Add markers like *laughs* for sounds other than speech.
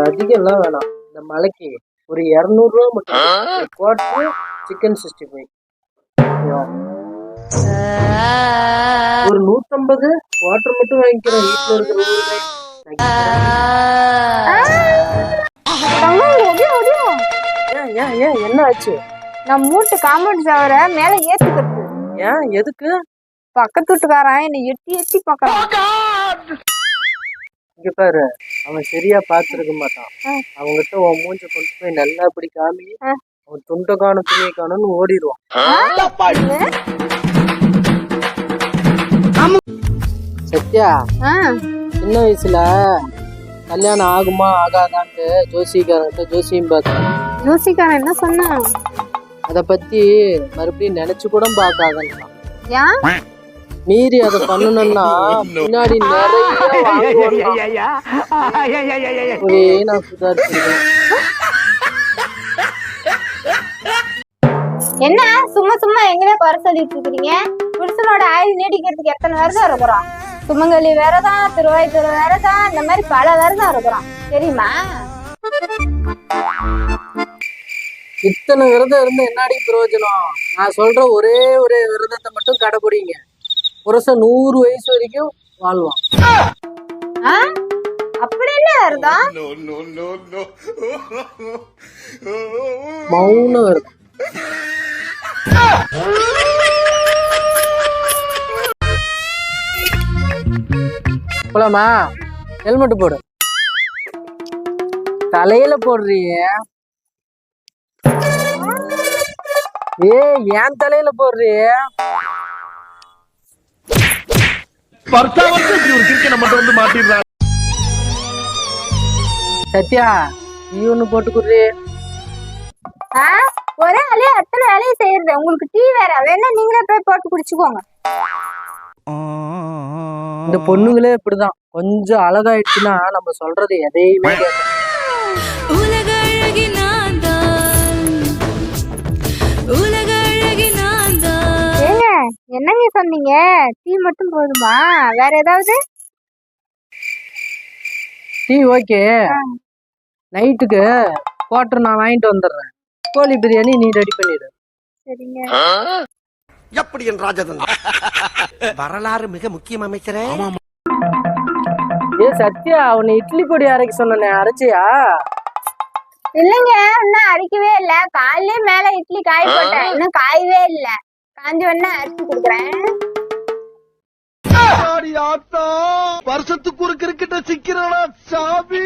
எனக்கு அதிகம்லாம் வேணாம். இந்த மலைக்கு ஒரு இரநூறுவா மட்டும் குவார்டர் சிக்கன் சிக்ஸ்டி ஃபைவ். ஒரு நூற்றம்பது குவார்டர் மட்டும் வாங்கிக்கிறேன். வீட்டில் இருக்கிற ஏன் என்ன ஆச்சு? நான் மூட்டு காம்பவுண்ட் சவர மேல ஏத்துக்கிறது. ஏன்? எதுக்கு? பக்கத்து வீட்டுக்காரன் என்னை எட்டி எட்டி பாக்குறான் இங்க பாரு அவன் சரியா பார்த்துருக்க மாட்டான். அவங்ககிட்ட உன் மூஞ்ச கொண்டு போய் நல்லா இப்படி காமி. அவன் துண்டை காணும் துணியை காணும்னு ஓடிடுவான். சத்யா சின்ன வயசுல கல்யாணம் ஆகுமா ஆகாதான்ட்டு ஜோசிக்காரங்கிட்ட ஜோசியம் பார்த்தேன். ஜோசிக்காரன் என்ன சொன்னான்? அதை பத்தி மறுபடியும் நினைச்சு கூட பார்க்காதான் ஏன்? மீறி அதை பண்ணணும்னா *laughs* பின்னாடி நிறைய நான் என்ன? சும்மா சும்மா எங்கனே குறை சொல்லிட்டு இருக்கிறீங்க? புருஷனோட ஆயுள் நீடிக்கிறதுக்கு எத்தனை வருஷம் இருக்கிறோம் சுமங்கலி விரதம் திருவாய்த்துறை விரதம் இந்த மாதிரி பல விரதம் இருக்கிறோம் தெரியுமா? இத்தனை விரதம் இருந்து என்னடி பிரயோஜனம்? நான் சொல்ற ஒரே ஒரே விரதத்தை மட்டும் கடைபிடிங்க. புருஷன் நூறு வயசு வரைக்கும் வாழ்வான். ஆ? அப்படி என்ன விரதம் மௌன விரதம் போலாமா? ஹெல்மெட் போடு. தலையில போடுறீங்க ஏ ஏன் தலையில போடுறிய? பர்த்தாவத்து இப்படி ஒரு கிரிக்கெட் வந்து மாட்டிடுறாங்க சத்யா நீ ஒண்ணு போட்டு குடுறி ஆ? ஒரே வேலையை அத்தனை வேலையை செய்யறது. உங்களுக்கு டீ வேற வேணா நீங்களே போய் போட்டு குடிச்சுக்கோங்க. இந்த பொண்ணுங்களே இப்படிதான். கொஞ்சம் அழகாயிடுச்சுன்னா நம்ம சொல்றது எதையுமே உலக அழகி சொன்னீங்க. டீ மட்டும் போதுமா? வேற ஏதாவது? Tea okay. நைட்டுக்கு குவார்டர் நான் வாங்கிட்டு வந்துடுறேன். கோழி பிரியாணி நீ ரெடி பண்ணிடு. சரிங்க. எப்படி என் ராஜதன்? வரலாறு மிக முக்கியம் அமைச்சரே. ஏ சத்யா உன்னை இட்லி பொடி அரைக்க சொன்னனே அரைச்சியா? இல்லைங்க இன்னும் அரைக்கவே இல்ல. காலையிலே மேல இட்லி காய போட்டேன். இன்னும் காயவே இல்ல. காஞ்சி வேணா அரிசி கொடுக்குறேன். வருஷத்துக்கு ஒரு கிரிக்கெட்ட சிக்கிறானா சாமி?